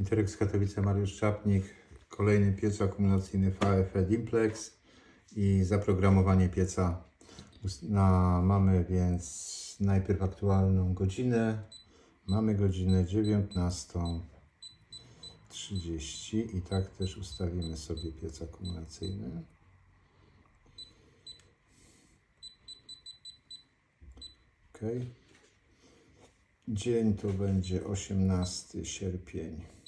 Interex Katowice Mariusz Czapnik, kolejny piec akumulacyjny VFE Dimplex i zaprogramowanie pieca na, mamy więc najpierw aktualną godzinę, mamy godzinę 19.30 i tak też ustawimy sobie piec akumulacyjny. Ok. Dzień to będzie 18 sierpień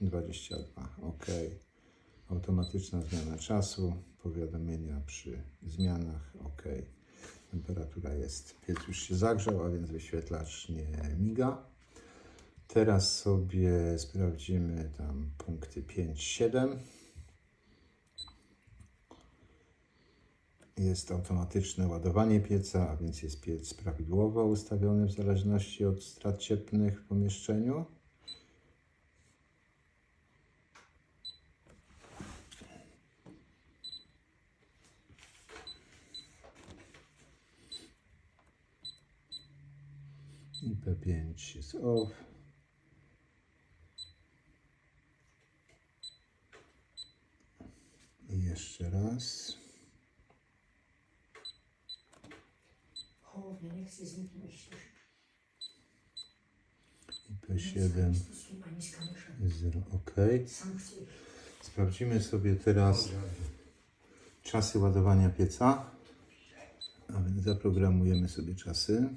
22. OK. Automatyczna zmiana czasu, powiadomienia przy zmianach. OK. Temperatura jest, piec już się zagrzał, a więc wyświetlacz nie miga. Teraz sobie sprawdzimy tam punkty 5, 7. Jest automatyczne ładowanie pieca, a więc jest piec prawidłowo ustawiony w zależności od strat cieplnych w pomieszczeniu. I P5 jest off. I jeszcze raz. Połownie, niech się zniknąć. I P7 Ani z kamyszem. jest 0. OK. Sprawdzimy sobie teraz czasy ładowania pieca. A więc zaprogramujemy sobie czasy.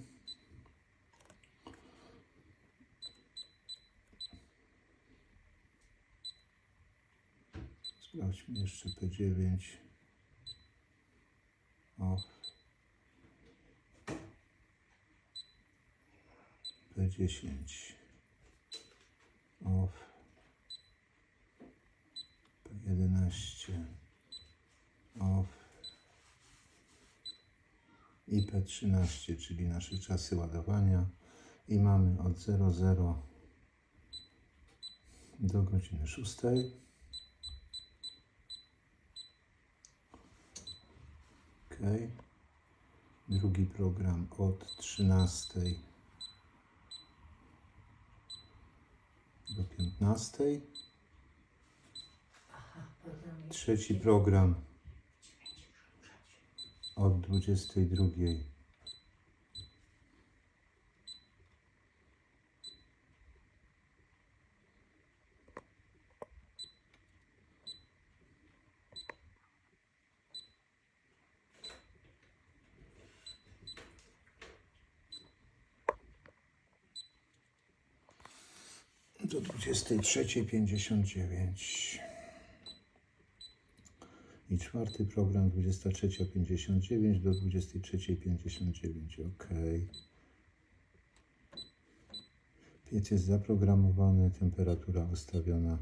Sprawdźmy jeszcze P9. Off. P10. Off. P11 off i P13, czyli nasze czasy ładowania i mamy od 00 do godziny 6. Drugi program od 13 do 15. Aha, program jest. Trzeci program od 22. Do 23.59. I czwarty program 23.59 do 23.59. OK. Piec jest zaprogramowany, temperatura ustawiona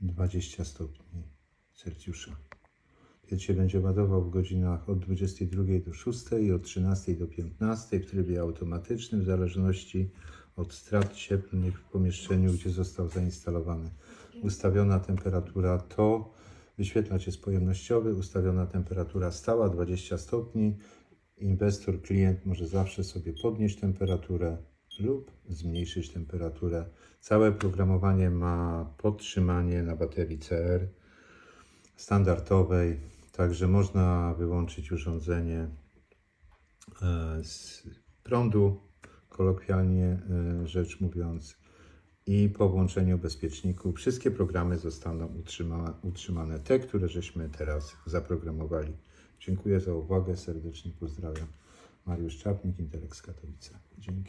20 stopni Celsjusza. Piec się będzie ładował w godzinach od 22 do 6 i od 13 do 15 w trybie automatycznym w zależności od strat cieplnych w pomieszczeniu, gdzie został zainstalowany. Ustawiona temperatura to wyświetlacz jest pojemnościowy, ustawiona temperatura stała 20 stopni. Inwestor, klient może zawsze sobie podnieść temperaturę lub zmniejszyć temperaturę. Całe programowanie ma podtrzymanie na baterii CR standardowej, także można wyłączyć urządzenie e, z prądu, kolokwialnie e, rzecz mówiąc, i po włączeniu bezpieczniku wszystkie programy zostaną utrzyma, utrzymane, te, które żeśmy teraz zaprogramowali. Dziękuję za uwagę, serdecznie pozdrawiam. Mariusz Czapnik, Intelex Katowice. Dzięki.